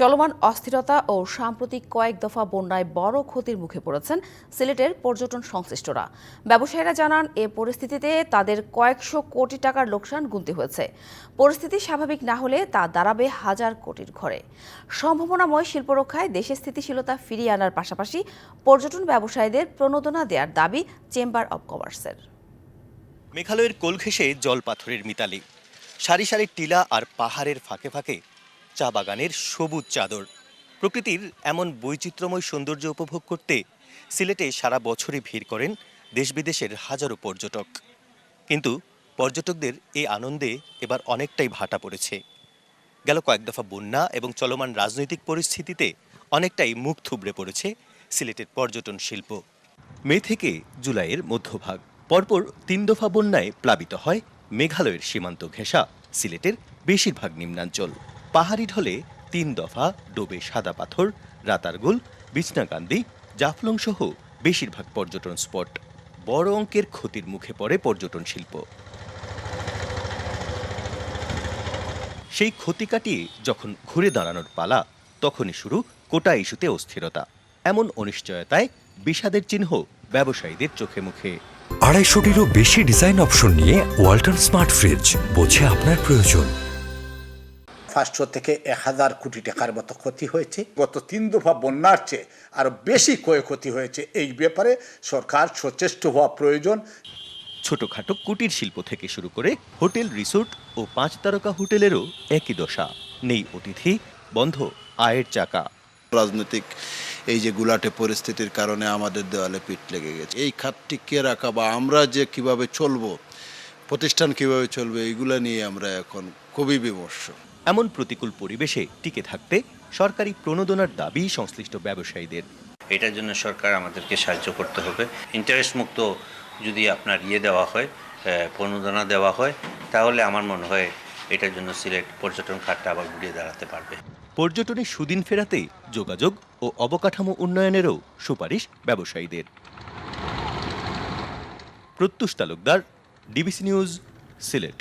চলমান অস্থিরতা ও সাম্প্রতিক কয়েক দফা বন্যায় বড় ক্ষতির মুখে পড়েছেন সিলেটের পর্যটন সংশ্লিষ্টরা। ব্যবসায়ীরা জানান, এ পরিস্থিতিতে তাদের কয়েকশো কোটি টাকার লোকসান গুনতে হয়েছে। পরিস্থিতি স্বাভাবিক না হলে তা দাঁড়াবে হাজার কোটির ঘরে। সম্ভাবনাময় শিল্পরক্ষায় দেশে স্থিতিশীলতা ফিরিয়ে আনার পাশাপাশি পর্যটন ব্যবসায়ীদের প্রণোদনা দেওয়ার দাবি চেম্বার অব কমার্সের। মেঘালয়ের কোল ঘেঁষে জল পাথরের মিতালি। সারি সারি টিলা আর পাহাড়ের ফাঁকে ফাঁকে চা বাগানের সবুজ চাদর। প্রকৃতির এমন বৈচিত্র্যময় সৌন্দর্য উপভোগ করতে সিলেটে সারা বছরই ভিড় করেন দেশ বিদেশের হাজারো পর্যটক। কিন্তু পর্যটকদের এই আনন্দে এবার অনেকটাই ভাটা পড়েছে। গেল কয়েক দফা বন্যা এবং চলমান রাজনৈতিক পরিস্থিতিতে অনেকটাই মুখ থুবড়ে পড়েছে সিলেটের পর্যটন শিল্প। মে থেকে জুলাইয়ের মধ্যভাগ। পরপর তিন দফা বন্যায় প্লাবিত হয় মেঘালয়ের সীমান্ত ঘেঁষা, সিলেটের বেশিরভাগ নিম্নাঞ্চল। পাহাড়ি ঢলে তিন দফা ডোবে সাদা পাথর, রাতারগুল বিছনাকান্দি জাফলং সহ বেশিরভাগ পর্যটন স্পট। বড় অঙ্কের ক্ষতির মুখে পড়ে পর্যটন শিল্প। সেই ক্ষতি কাটিয়ে যখন ঘুরে দাঁড়ানোর পালা, তখনই শুরু কোটা ইস্যুতে অস্থিরতা। এমন অনিশ্চয়তায় বিষাদের চিহ্ন ব্যবসায়ীদের চোখে মুখে। আড়াইশোটিরও বেশি ডিজাইন অপশন নিয়ে ওয়াল্টন স্মার্ট ফ্রিজ, বোঝে আপনার প্রয়োজন। পাঁচশো থেকে এক হাজার কোটি টাকার মতো ক্ষতি হয়েছে। গত তিন দফা বন্যার চেয়ে আরও বেশি ক্ষয়ক্ষতি হয়েছে। এই ব্যাপারে সরকার সচেষ্ট হওয়া প্রয়োজন। ছোটখাটো কুটির শিল্প থেকে শুরু করে হোটেল রিসোর্ট ও পাঁচ তারকা হোটেলেরও একই দশা। নেই অতিথি বন্ধ আয়ের চাকা। রাজনৈতিক এই যে গুলাটে পরিস্থিতির কারণে আমাদের দেওয়ালে পিঠ লেগে গেছে। এই খাতটি কে রাখা বা আমরা যে কীভাবে চলবো প্রতিষ্ঠান কীভাবে চলবে এইগুলো নিয়ে আমরা এখন খুবই বিমর্ষ। এমন প্রতিকূল পরিবেশে টিকে থাকতে সরকারি প্রণোদনার দাবি সংশ্লিষ্ট ব্যবসায়ীদের। এটার জন্য সরকার আমাদেরকে সাহায্য করতে হবে। ইন্টারেস্ট মুক্ত যদি আপনার ইয়ে দেওয়া হয় প্রণোদনা দেওয়া হয় তাহলে আমার মনে হয় এটার জন্য সিলেট পর্যটন খাতটা আবার ঘুরিয়ে দাঁড়াতে পারবে। পর্যটনে সুদিন ফেরাতে যোগাযোগ ও অবকাঠামো উন্নয়নেরও সুপারিশ ব্যবসায়ীদের। Pratyush Talukdar DBC news Sylhet.